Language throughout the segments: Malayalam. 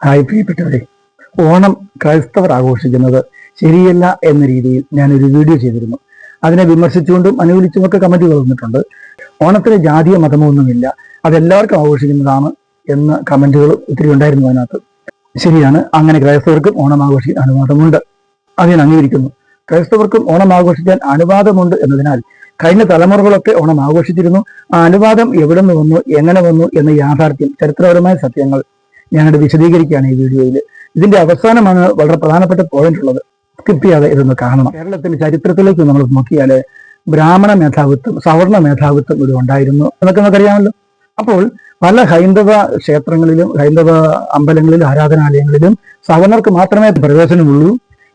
ഹായ് പ്രിയപ്പെട്ടവരെ. ഓണം ക്രൈസ്തവർ ആഘോഷിക്കുന്നത് ശരിയല്ല എന്ന രീതിയിൽ ഞാനൊരു വീഡിയോ ചെയ്തിരുന്നു. അതിനെ വിമർശിച്ചുകൊണ്ടും അനുകൂലിച്ചുമൊക്കെ കമന്റുകൾ വന്നിട്ടുണ്ട്. ഓണത്തിന് ജാതീയ മതമൊന്നുമില്ല അതെല്ലാവർക്കും ആഘോഷിക്കുന്നതാണ് എന്ന കമന്റുകൾ ഒത്തിരി ഉണ്ടായിരുന്നു അതിനകത്ത്. ശരിയാണ് അങ്ങനെ ക്രൈസ്തവർക്കും ഓണം ആഘോഷിക്കാൻ അനുവാദമുണ്ട്. അത് ഞാൻ അംഗീകരിക്കുന്നു. ക്രൈസ്തവർക്കും ഓണം ആഘോഷിക്കാൻ അനുവാദമുണ്ട് എന്നതിനാൽ കഴിഞ്ഞ തലമുറകളൊക്കെ ഓണം ആഘോഷിച്ചിരുന്നു. ആ അനുവാദം എവിടെ നിന്ന് വന്നു എങ്ങനെ വന്നു എന്ന യാഥാർത്ഥ്യം ചരിത്രപരമായ സത്യങ്ങൾ ഞാനത് വിശദീകരിക്കുകയാണ് ഈ വീഡിയോയിൽ ഇതിന്റെ അവസാനമാണ് വളരെ പ്രധാനപ്പെട്ട പോയിന്റ് ഉള്ളത്. ചെയ്യാതെ ഇതൊന്ന് കാണണം. കേരളത്തിന്റെ ചരിത്രത്തിലേക്ക് നമ്മൾ നോക്കിയാൽ ബ്രാഹ്മണ മേധാവിത്വം സവർണ മേധാവിത്വം ഇവിടെ ഉണ്ടായിരുന്നു എന്നൊക്കെ നമുക്കറിയാമല്ലോ അപ്പോൾ പല ഹൈന്ദവ ക്ഷേത്രങ്ങളിലും ഹൈന്ദവ അമ്പലങ്ങളിലും ആരാധനാലയങ്ങളിലും സവർണർക്ക് മാത്രമേ പ്രവേശനമുള്ളൂ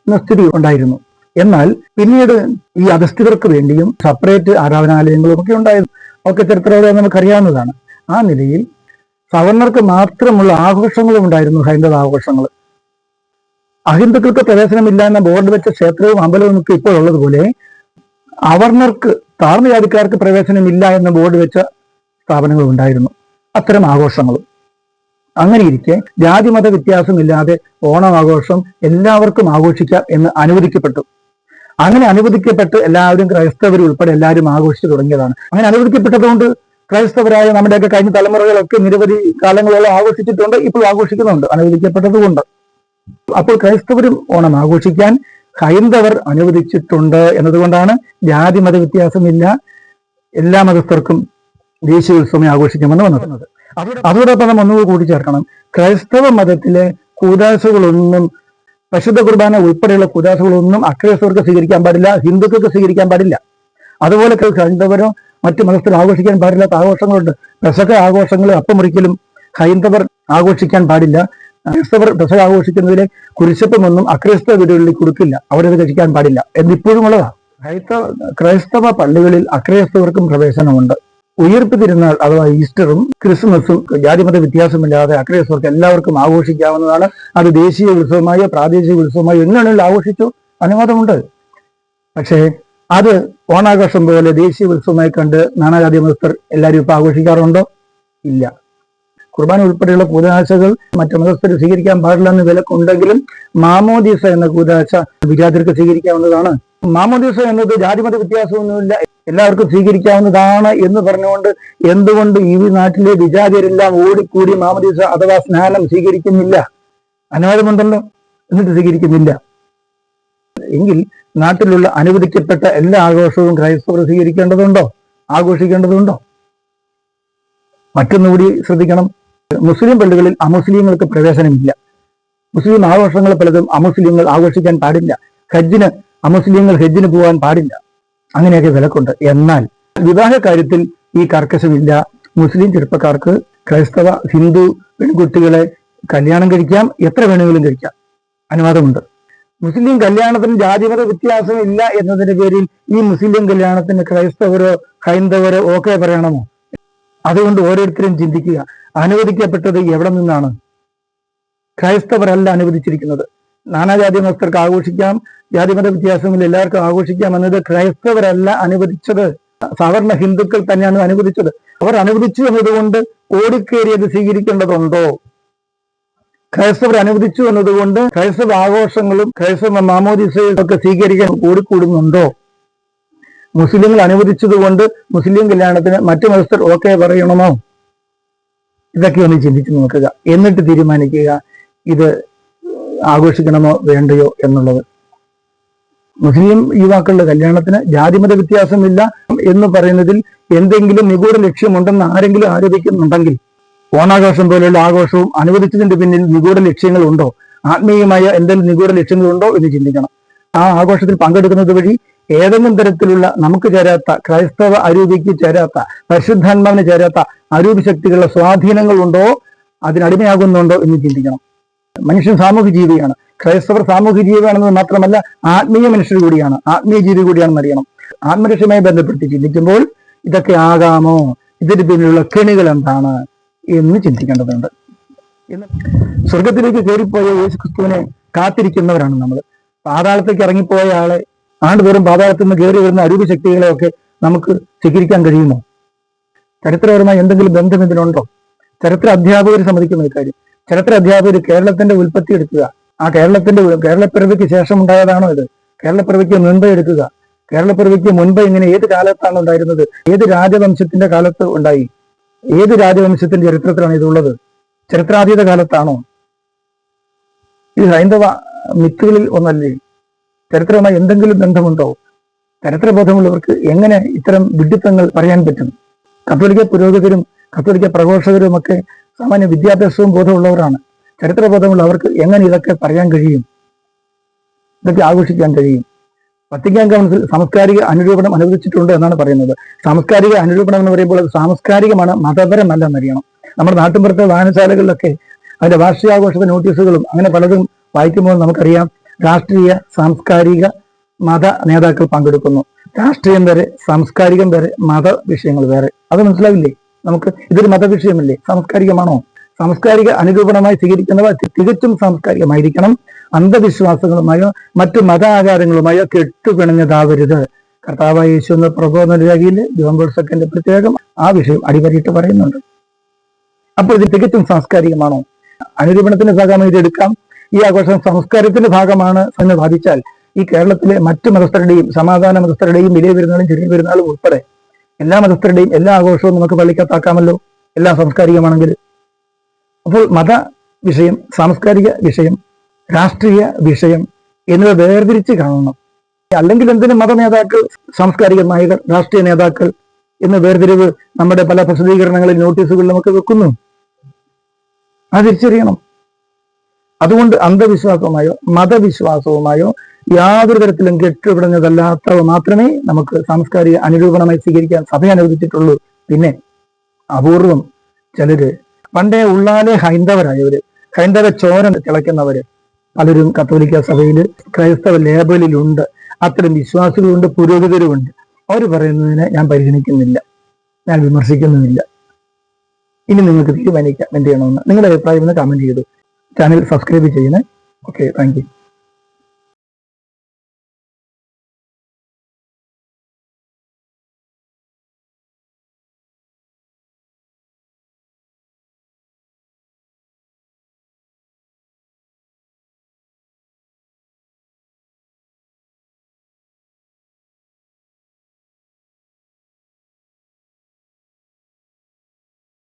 എന്ന സ്ഥിതി ഉണ്ടായിരുന്നു. എന്നാൽ പിന്നീട് ഈ അധസ്ഥിതർക്ക് വേണ്ടിയും സെപ്പറേറ്റ് ആരാധനാലയങ്ങളും ഒക്കെ ഉണ്ടായിരുന്നു. ഒക്കെ ചരിത്രപരമായി നമുക്കറിയാവുന്നതാണ്. ആ നിലയിൽ സവർണർക്ക് മാത്രമുള്ള ആഘോഷങ്ങളും ഉണ്ടായിരുന്നു ഹൈന്ദവ ആഘോഷങ്ങൾ. അഹിന്ദുക്കൾക്ക് പ്രവേശനമില്ല എന്ന ബോർഡ് വെച്ച ക്ഷേത്രവും അമ്പലവും ഒക്കെ ഇപ്പോഴുള്ളതുപോലെ അവർണർക്ക് താഴ്ന്ന ജാതിക്കാർക്ക് പ്രവേശനമില്ല എന്ന ബോർഡ് വെച്ച സ്ഥാപനങ്ങളും ഉണ്ടായിരുന്നു. അത്തരം ആഘോഷങ്ങളും അങ്ങനെയിരിക്കെ ജാതിമത വ്യത്യാസമില്ലാതെ ഓണം ആഘോഷം എല്ലാവർക്കും ആഘോഷിക്കാം എന്ന് അനുവദിക്കപ്പെട്ടു. അങ്ങനെ അനുവദിക്കപ്പെട്ട് എല്ലാവരും ക്രൈസ്തവരും ഉൾപ്പെടെ എല്ലാവരും ആഘോഷിച്ചു തുടങ്ങിയതാണ്. അങ്ങനെ അനുവദിക്കപ്പെട്ടതുകൊണ്ട് ക്രൈസ്തവരായ നമ്മുടെയൊക്കെ കഴിഞ്ഞ തലമുറകളൊക്കെ നിരവധി കാലങ്ങളോളം ആഘോഷിച്ചിട്ടുണ്ട് ഇപ്പോൾ ആഘോഷിക്കുന്നുണ്ട് അനുവദിക്കപ്പെട്ടതുകൊണ്ട്. അപ്പോൾ ക്രൈസ്തവരും ഓണം ആഘോഷിക്കാൻ ഹൈന്ദവർ അനുവദിച്ചിട്ടുണ്ട് എന്നതുകൊണ്ടാണ് ജാതി മത വ്യത്യാസമില്ല. എല്ലാ മതസ്ഥർക്കും ദേശീയ ഉത്സവം ആഘോഷിക്കാമെന്ന് വന്നത്. അതോടൊപ്പം നമ്മൾ ഒന്നുകൂടി കൂട്ടിച്ചേർക്കണം ക്രൈസ്തവ മതത്തിലെ കൂതാശകളൊന്നും പശുദ്ധ കുർബാന ഉൾപ്പെടെയുള്ള കൂതാശകളൊന്നും അക്രൈസ്തവർക്ക് സ്വീകരിക്കാൻ പാടില്ല ഹിന്ദുക്കൾക്ക് സ്വീകരിക്കാൻ പാടില്ല. അതുപോലെ ഹൈന്ദവരോ മറ്റു മതത്തിൽ ആഘോഷിക്കാൻ പാടില്ലാത്ത ആഘോഷങ്ങളുണ്ട്. പെസക ആഘോഷങ്ങൾ അപ്പമൊരിക്കലും ഹൈന്ദവർ ആഘോഷിക്കാൻ പാടില്ല. ക്രൈസ്തവർ പെസക ആഘോഷിക്കുന്നതിലെ കുരിശപ്പമൊന്നും അക്രൈസ്തവ വീടുകളിൽ കൊടുക്കില്ല. അവരത് കഴിക്കാൻ പാടില്ല. എന്നിപ്പോഴും ഉള്ളതാണ് ക്രൈസ്തവ ക്രൈസ്തവ പള്ളികളിൽ അക്രൈസ്തവർക്കും പ്രവേശനമുണ്ട്. ഉയർപ്പ് തിരുനാൾ അഥവാ ഈസ്റ്ററും ക്രിസ്മസും ജാതിമത വ്യത്യാസമില്ലാതെ അക്രൈസ്തവർക്ക് എല്ലാവർക്കും ആഘോഷിക്കാവുന്നതാണ്. അത് ദേശീയ ഉത്സവമായോ പ്രാദേശിക ഉത്സവമായോ എങ്ങനെയാണെങ്കിലും ആഘോഷിച്ചു. അനുവാദമുണ്ട്. പക്ഷേ അത് ഓണാഘോഷം പോലെ ദേശീയ ഉത്സവമായി കണ്ട് നാനാജാതി മതസ്ഥർ എല്ലാവരും ഇപ്പൊ ആഘോഷിക്കാറുണ്ടോ? ഇല്ല. കുർബാന ഉൾപ്പെടെയുള്ള കൂതാശകൾ മറ്റു മതസ്ഥർ സ്വീകരിക്കാൻ പാടില്ല എന്ന് വിലക്കുണ്ടെങ്കിലും മാമോദീസ എന്ന കൂതാശ വിജാതിർക്ക് സ്വീകരിക്കാവുന്നതാണ്. മാമോദീസ എന്നത് ജാതിമത വ്യത്യാസമൊന്നുമില്ല. എല്ലാവർക്കും സ്വീകരിക്കാവുന്നതാണ് എന്ന് പറഞ്ഞുകൊണ്ട് എന്തുകൊണ്ട് ഈ നാട്ടിലെ വിജാതിയരെല്ലാം ഓടിക്കൂടി മാമോദീസ അഥവാ സ്നാനം സ്വീകരിക്കുന്നില്ല? അനുവാദമുണ്ടല്ലോ. എന്നിട്ട് സ്വീകരിക്കുന്നില്ല. എങ്കിൽ നാട്ടിലുള്ള അനുവദിക്കപ്പെട്ട എല്ലാ ആഘോഷവും ക്രൈസ്തവർ സ്വീകരിക്കേണ്ടതുണ്ടോ? ആഘോഷിക്കേണ്ടതുണ്ടോ? മറ്റൊന്നുകൂടി ശ്രദ്ധിക്കണം. മുസ്ലിം പള്ളികളിൽ അമുസ്ലിങ്ങൾക്ക് പ്രവേശനമില്ല. മുസ്ലിം ആഘോഷങ്ങൾ പലതും അമുസ്ലിങ്ങൾ ആഘോഷിക്കാൻ പാടില്ല. ഹജ്ജിന് അമുസ്ലിങ്ങൾ ഹജ്ജിന് പോകാൻ പാടില്ല. അങ്ങനെയൊക്കെ വിലക്കുണ്ട്. എന്നാൽ വിവാഹ കാര്യത്തിൽ ഈ കർക്കശമില്ല. മുസ്ലിം ചെറുപ്പക്കാർക്ക് ക്രൈസ്തവ ഹിന്ദു പെൺകുട്ടികളെ കല്യാണം കഴിക്കാം. എത്ര വേണമെങ്കിലും കഴിക്കാം. അനുവാദമുണ്ട്. മുസ്ലിം കല്യാണത്തിന് ജാതിമത വ്യത്യാസം ഇല്ല എന്നതിന്റെ പേരിൽ ഈ മുസ്ലിം കല്യാണത്തിന് ക്രൈസ്തവരോ ഹൈന്ദവരോ ഒക്കെ പറയണമോ? അതുകൊണ്ട് ഓരോരുത്തരും ചിന്തിക്കുക. അനുവദിക്കപ്പെട്ടത് എവിടെ നിന്നാണ്? ക്രൈസ്തവരല്ല അനുവദിച്ചിരിക്കുന്നത്. നാനാജാതി മതസ്ഥർക്ക് ആഘോഷിക്കാം ജാതിമത വ്യത്യാസമില്ല എല്ലാവർക്കും ആഘോഷിക്കാം എന്നത് ക്രൈസ്തവരല്ല അനുവദിച്ചത്. സാധാരണ ഹിന്ദുക്കൾ തന്നെയാണ് അനുവദിച്ചത്. അവർ അനുവദിച്ചു എന്നതുകൊണ്ട് ഓടിക്കേറിയത് സ്വീകരിക്കേണ്ടതുണ്ടോ? ക്രൈസ്തവർ അനുവദിച്ചു എന്നതുകൊണ്ട് ക്രൈസ്തവ ആഘോഷങ്ങളും ക്രൈസ്തവ മാമോദിസയും ഒക്കെ സ്വീകരിക്കാൻ കൂടിക്കൂടുന്നുണ്ടോ? മുസ്ലിങ്ങൾ അനുവദിച്ചതുകൊണ്ട് മുസ്ലിം കല്യാണത്തിന് മറ്റു മതസ്ഥർ ഓക്കെ പറയണമോ? ഇതൊക്കെ ഒന്ന് ചിന്തിച്ചു നോക്കുക. എന്നിട്ട് തീരുമാനിക്കുക ഇത് ആഘോഷിക്കണമോ വേണ്ടയോ എന്നുള്ളത്. മുസ്ലിം യുവാക്കളുടെ കല്യാണത്തിന് ജാതിമത വ്യത്യാസമില്ല എന്ന് പറയുന്നതിൽ എന്തെങ്കിലും നിഗൂഢ ലക്ഷ്യമുണ്ടെന്ന് ആരെങ്കിലും ആരോപിക്കുന്നുണ്ടെങ്കിൽ ഓണാഘോഷം പോലെയുള്ള ആഘോഷവും അനുവദിച്ചതിന്റെ പിന്നിൽ നിഗൂഢ ലക്ഷ്യങ്ങളുണ്ടോ? ആത്മീയമായ എന്തെങ്കിലും നിഗൂഢ ലക്ഷ്യങ്ങളുണ്ടോ എന്ന് ചിന്തിക്കണം. ആ ആഘോഷത്തിൽ പങ്കെടുക്കുന്നത് വഴി ഏതെങ്കിലും തരത്തിലുള്ള നമുക്ക് ചേരാത്ത ക്രൈസ്തവ അരൂപിക്ക് ചേരാത്ത പരിശുദ്ധാത്മാവിന് ചേരാത്ത അരൂപി ശക്തികളുടെ സ്വാധീനങ്ങളുണ്ടോ? അതിനടിമയാകുന്നുണ്ടോ എന്ന് ചിന്തിക്കണം. മനുഷ്യൻ സാമൂഹ്യ ജീവിയാണ്. ക്രൈസ്തവർ സാമൂഹ്യ ജീവിയാണെന്നത് മാത്രമല്ല ആത്മീയ മനുഷ്യർ കൂടിയാണ്. ആത്മീയ ജീവി കൂടിയാണെന്ന് അറിയണം. ആത്മരക്ഷയുമായി ബന്ധപ്പെടുത്തി ചിന്തിക്കുമ്പോൾ ഇതൊക്കെ ആകാമോ? ഇതിന് പിന്നിലുള്ള കെണികൾ എന്താണ്? എന്ന് ചിന്തിക്കേണ്ടതുണ്ട്. സ്വർഗത്തിലേക്ക് കയറിപ്പോയ യേശു ക്രിസ്തുവിനെ കാത്തിരിക്കുന്നവരാണ് നമ്മൾ. പാതാളത്തേക്ക് ഇറങ്ങിപ്പോയ ആളെ ആണ്ടുതോറും പാതാളത്തിൽ നിന്ന് കയറി വരുന്ന അരൂപ ശക്തികളെയൊക്കെ നമുക്ക് സ്വീകരിക്കാൻ കഴിയുമോ? ചരിത്രപരമായി എന്തെങ്കിലും ബന്ധം ഇതിനുണ്ടോ ചരിത്ര അധ്യാപകർ സമ്മതിക്കുന്ന കാര്യം. ചരിത്ര അധ്യാപകർ കേരളത്തിന്റെ ഉൽപ്പത്തി എടുക്കുക. ആ കേരളത്തിന്റെ കേരളപ്പിറവിക്ക് ശേഷം ഉണ്ടായതാണോ ഇത്? കേരളപ്പിറവിക്ക് മുൻപ് എടുക്കുക. കേരളപ്പിറവിക്ക് മുൻപ് ഇങ്ങനെ ഏത് കാലത്താണ് ഉണ്ടായിരുന്നത്? ഏത് രാജവംശത്തിന്റെ കാലത്ത് ഉണ്ടായി? ഏത് രാജവംശത്തിന്റെ ചരിത്രത്തിലാണ് ഇതുള്ളത്? ചരിത്രാതീത കാലത്താണോ? ഇത് ഹൈന്ദവ മിത്തുകളിൽ ഒന്നല്ലേ? ചരിത്രവുമായി എന്തെങ്കിലും ബന്ധമുണ്ടോ? ചരിത്രബോധമുള്ളവർക്ക് എങ്ങനെ ഇത്തരം വിഡിത്തങ്ങൾ പറയാൻ പറ്റും? കത്തോലിക്ക പുരോഹിതരും കത്തോലിക്ക പ്രഘോഷകരും ഒക്കെ സാമാന്യ വിദ്യാഭ്യാസവും ബോധമുള്ളവരാണ്. ചരിത്രബോധമുള്ള അവർക്ക് എങ്ങനെ ഇതൊക്കെ പറയാൻ കഴിയും? ഇതൊക്കെ ആഘോഷിക്കാൻ കഴിയും? വത്തിക്കാൻ കൗൺസിൽ സാംസ്കാരിക അനുരൂപണം അനുവദിച്ചിട്ടുണ്ട് എന്നാണ് പറയുന്നത്. സാംസ്കാരിക അനുരൂപണം എന്ന് പറയുമ്പോൾ അത് സാംസ്കാരികമാണ് മതപരമല്ല എന്നറിയണം നമ്മുടെ നാട്ടിൻപുറത്തെ വായനശാലകളിലൊക്കെ അതിന്റെ വാർഷികാഘോഷത്തെ നോട്ടീസുകളും അങ്ങനെ പലതും വായിക്കുമ്പോൾ നമുക്കറിയാം. രാഷ്ട്രീയ സാംസ്കാരിക മത നേതാക്കൾ പങ്കെടുക്കുന്നു. രാഷ്ട്രീയം വരെ സാംസ്കാരികം വരെ മത വിഷയങ്ങൾ വേറെ. അത് മനസ്സിലാവില്ലേ? നമുക്ക് ഇതൊരു മത മതവിഷയമല്ലേ സാംസ്കാരികമാണോ? സാംസ്കാരിക അനുരൂപണമായി സ്വീകരിക്കുന്നവ തികച്ചും സാംസ്കാരികമായിരിക്കണം. അന്ധവിശ്വാസങ്ങളുമായോ മറ്റു മത ആചാരങ്ങളുമായോ കെട്ടുപിണഞ്ഞതാവരുത്. കർത്താവായ യേശു എന്ന പ്രബോധന രേഖയിൽ ജോൺ സെക്കൻഡ് പ്രത്യേകം ആ വിഷയം അടിവരയിട്ട് പറയുന്നുണ്ട്. അപ്പോൾ ഇത് തികച്ചും സാംസ്കാരികമാണോ? അനുരൂപണത്തിന്റെ ഭാഗമായി ഇതെടുക്കാം ഈ ആഘോഷം സംസ്കാരത്തിന്റെ ഭാഗമാണ് എന്ന് വാദിച്ചാൽ ഈ കേരളത്തിലെ മറ്റു മതസ്ഥരുടെയും സമാധാന മതസ്ഥരുടെയും വലിയ പെരുന്നാളും ചെറിയ പെരുന്നാളും ഉൾപ്പെടെ എല്ലാ മതസ്ഥരുടെയും എല്ലാ ആഘോഷവും നമുക്ക് പള്ളിക്കത്താക്കാമല്ലോ എല്ലാം സാംസ്കാരികമാണെങ്കിൽ. അപ്പോൾ മത വിഷയം സാംസ്കാരിക വിഷയം രാഷ്ട്രീയ വിഷയം എന്നിവ വേർതിരിച്ച് കാണണം. അല്ലെങ്കിൽ എന്തിനും മത നേതാക്കൾ സാംസ്കാരിക നായകർ രാഷ്ട്രീയ നേതാക്കൾ എന്ന വേർതിരിവ് നമ്മുടെ പല പ്രസിദ്ധീകരണങ്ങളിൽ നോട്ടീസുകളിൽ നമുക്ക് വെക്കുന്നു. അത് തിരിച്ചറിയണം. അതുകൊണ്ട് അന്ധവിശ്വാസവുമായോ മതവിശ്വാസവുമായോ യാതൊരു തരത്തിലും കെട്ടുപിടഞ്ഞതല്ലാത്തവ മാത്രമേ നമുക്ക് സാംസ്കാരിക അനുരൂപണമായി സ്വീകരിക്കാൻ സഭ അനുവദിച്ചിട്ടുള്ളൂ പിന്നെ അപൂർവം ചിലര് പണ്ടേ ഉള്ളാലെ ഹൈന്ദവരായവര് ഹൈന്ദവ ചോര തിളയ്ക്കുന്നവര് പലരും കത്തോലിക്ക സഭയിൽ ക്രൈസ്തവ ലേബലിലുണ്ട്. അത്തരം വിശ്വാസികളുണ്ട് പുരോഹിതരുമുണ്ട്. അവർ പറയുന്നതിനെ ഞാൻ പരിഗണിക്കുന്നില്ല. ഞാൻ വിമർശിക്കുന്നുമില്ല. ഇനി നിങ്ങൾക്ക് തീരുമാനിക്കാം. എന്ത് ചെയ്യണമെന്ന്. നിങ്ങളുടെ അഭിപ്രായം ഒന്ന് കമന്റ് ചെയ്തു. ചാനൽ സബ്സ്ക്രൈബ് ചെയ്യണേ. Okay thank